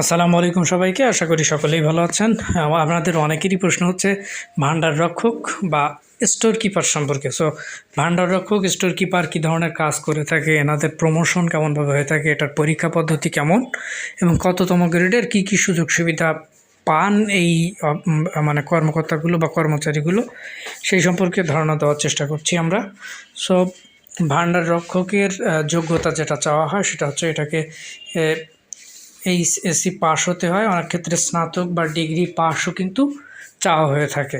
আসসালামু আলাইকুম সবাইকে, আশা করি সকলেই ভালো আছেন। আপনাদের অনেকেরই প্রশ্ন হচ্ছে, ভান্ডার রক্ষক বা স্টোর কিপার সম্পর্কে। সো ভান্ডার রক্ষক, স্টোর কিপার কী ধরনের কাজ করে থাকে, এনাদের প্রমোশন কেমনভাবে হয়ে থাকে, এটার পরীক্ষা পদ্ধতি কেমন, এবং কততম গ্রেডের কী কী সুযোগ সুবিধা পান এই মানে কর্মকর্তাগুলো বা কর্মচারীগুলো, সেই সম্পর্কে ধারণা দেওয়ার চেষ্টা করছি আমরা। সো ভান্ডার রক্ষকের যোগ্যতা যেটা চাওয়া হয় সেটা হচ্ছে এটাকে এইচএসসি পাস হতে হয়। অনেক ক্ষেত্রে স্নাতক বা ডিগ্রি পাসও কিন্তু চাওয়া হয়ে থাকে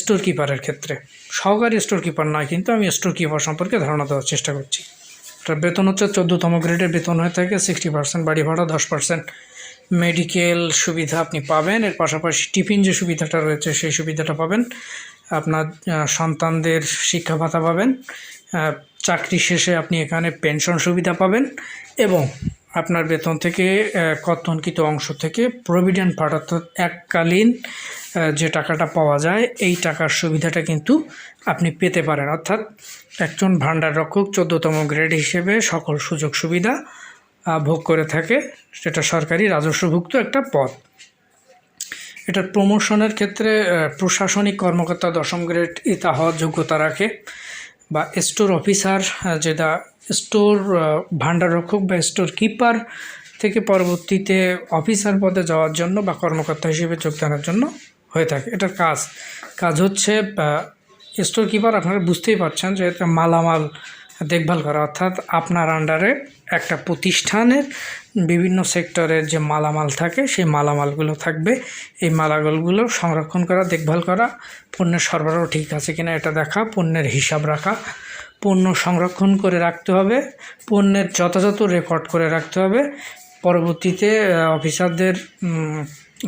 স্টোর কিপারের ক্ষেত্রে। সহকারী স্টোর কিপার নয়, কিন্তু আমি স্টোর কিপার সম্পর্কে ধারণা দেওয়ার চেষ্টা করছি। এটার বেতন হচ্ছে চোদ্দোতম গ্রেডের বেতন হয়ে থাকে সিক্সটি পার্সেন্ট বাড়ি ভাড়া দশ পার্সেন্ট মেডিকেল সুবিধা আপনি পাবেন, এর পাশাপাশি টিফিন যে সুবিধাটা রয়েছে, সেই সুবিধাটা পাবেন। আপনার সন্তানদের শিক্ষা ভাতা পাবেন চাকরি শেষে আপনি এখানে পেনশন সুবিধা পাবেন এবং আপনার বেতন থেকে কর্তনকৃত অংশ থেকে প্রভিডেন্ট ফান্ড অর্থাৎ এককালীন যে টাকাটা পাওয়া যায়, এই টাকার সুবিধাটা কিন্তু আপনি পেতে পারেন। অর্থাৎ একজন ভাণ্ডার রক্ষক চোদ্দোতম গ্রেড হিসেবে সকল সুযোগ সুবিধা ভোগ করে থাকে সেটা সরকারি রাজস্বভুক্ত একটা পদ। এটার প্রমোশনের ক্ষেত্রে প্রশাসনিক কর্মকর্তা দশম গ্রেড ইতা হওয়ার যোগ্যতা রাখে, বা স্টোর অফিসার যেটা স্টোর আহ, ভাণ্ডার রক্ষক বা স্টোর কিপার থেকে পরবর্তীতে অফিসার পদে যাওয়ার জন্য বা কর্মকর্তা হিসেবে যোগদানের জন্য হয়ে থাকে। এটার কাজ। কাজ হচ্ছে স্টোর কিপার আপনারা বুঝতেই পারছেন যে এটা মালামাল দেখভাল করা। অর্থাৎ আপনার আন্ডারে একটা প্রতিষ্ঠানের বিভিন্ন সেক্টরের যে মালামাল থাকে সেই মালামালগুলো থাকবে। এই মালামালগুলো সংরক্ষণ করা দেখভাল করা পণ্যের সরবরাহ ঠিক আছে কিনা এটা দেখা পণ্যের হিসাব রাখা পণ্য সংরক্ষণ করে রাখতে হবে, পণ্যের যথাযথ রেকর্ড করে রাখতে হবে। পরবর্তীতে অফিসারদের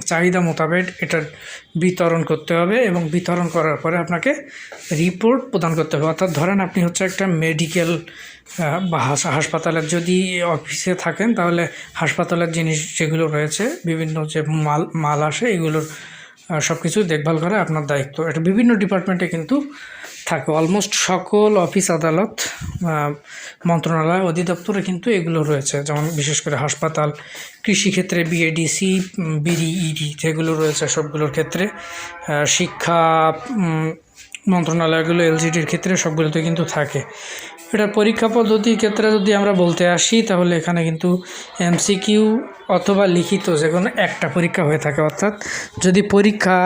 চাহিদা মোতাবেক এটার বিতরণ করতে হবে এবং বিতরণ করার পরে আপনাকে রিপোর্ট প্রদান করতে হবে। অর্থাৎ ধরেন আপনি হচ্ছে একটা মেডিকেল বা হাস- হাসপাতালের যদি অফিসে থাকেন, তাহলে হাসপাতালের জিনিস যেগুলো রয়েছে, বিভিন্ন যে মাল মাল আসে, এগুলোর সব কিছু দেখভাল করা আপনার দায়িত্ব। এটা বিভিন্ন ডিপার্টমেন্টে কিন্তু থাকে। অলমোস্ট সকল অফিস আদালত মন্ত্রণালয় অধিদপ্তরে কিন্তু এগুলো রয়েছে। যেমন বিশেষ করে হাসপাতাল, কৃষিক্ষেত্রে বিএডিসি বিডিইডি যেগুলো রয়েছে সবগুলোর ক্ষেত্রে শিক্ষা মন্ত্রণালয়গুলো এলজিডির ক্ষেত্রে সবগুলোতে কিন্তু থাকে। এটা পরীক্ষা পদ্ধতির ক্ষেত্রে যদি আমরা বলতে আসি, তাহলে এখানে কিন্তু এমসিকিউ অথবা লিখিত যে কোনো একটা পরীক্ষা হয়ে থাকে, অর্থাৎ যদি পরীক্ষা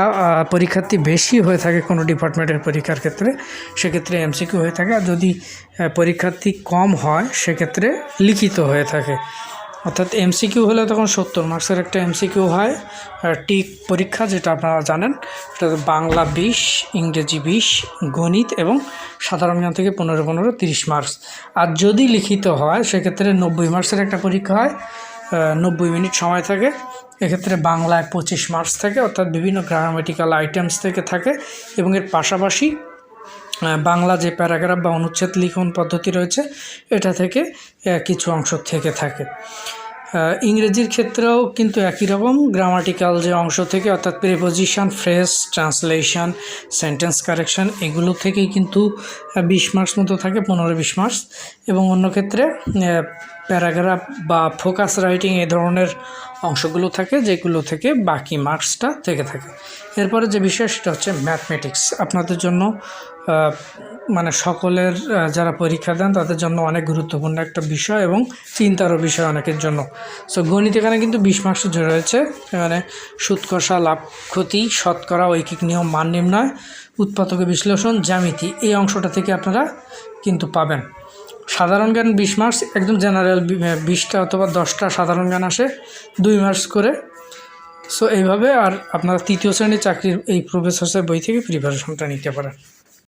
পরীক্ষার্থী বেশি হয়ে থাকে কোনো ডিপার্টমেন্টের পরীক্ষার ক্ষেত্রে, সেক্ষেত্রে এমসিকিউ হয়ে থাকে। আর যদি পরীক্ষার্থী কম হয়, সেক্ষেত্রে লিখিত হয়ে থাকে। অর্থাৎ এমসিকিউ হলে তখন সত্তর মার্কসের একটা এমসিকিউ হয় টিক পরীক্ষা যেটা আপনারা জানেন, সেটা বাংলা বিশ, ইংরেজি বিশ, গণিত এবং সাধারণ জ্ঞান থেকে পনেরো পনেরো তিরিশ মার্কস। আর যদি লিখিত হয়, সেক্ষেত্রে নব্বই মার্কসের একটা পরীক্ষা হয় নব্বই মিনিট সময় থাকে। এক্ষেত্রে বাংলায় পঁচিশ মার্কস থাকে, অর্থাৎ বিভিন্ন গ্রামাটিক্যাল আইটেমস থেকে থাকে এবং এর পাশাপাশি বাংলা যে প্যারাগ্রাফ বা অনুচ্ছেদ লিখন পদ্ধতি রয়েছে, এটা থেকে কিছু অংশ থেকে থাকে। ইংরেজির ক্ষেত্রেও কিন্তু একই রকম গ্রামাটিক্যাল যে অংশ থেকে, অর্থাৎ preposition phrase translation sentence correction এগুলো থেকেই কিন্তু বিশ মার্কস মতো থাকে, পনেরো বিশ মার্কস এবং অন্য ক্ষেত্রে প্যারাগ্রাফ বা ফোকাস রাইটিং এ ধরনের অংশগুলো থাকে, যেগুলো থেকে বাকি মার্কসটা থেকে থাকে। এরপরে যে বিষয়, সেটা হচ্ছে ম্যাথমেটিক্স আপনাদের জন্য মানে সকলের যারা পরীক্ষা দেন তাদের জন্য অনেক গুরুত্বপূর্ণ একটা বিষয় এবং চিন্তারও বিষয় অনেকের জন্য। সো গণিত এখানে কিন্তু বিশ মার্কস রয়েছে। এখানে সুদ কষা লাভ, ক্ষতি, শতকরা, ঐকিক নিয়ম, মান নির্ণয়, উৎপাদক বিশ্লেষণ, জ্যামিতি এই অংশটা থেকে আপনারা কিন্তু পাবেন। সাধারণ জ্ঞান বিশ মার্কস একদম জেনারেল বিশটা অথবা দশটা সাধারণ জ্ঞান আসে দুই মার্কস করে। সো এইভাবে আর আপনারা তৃতীয় শ্রেণির চাকরির এই প্রফেসর্সের বই থেকে প্রিপারেশনটা নিতে পারেন।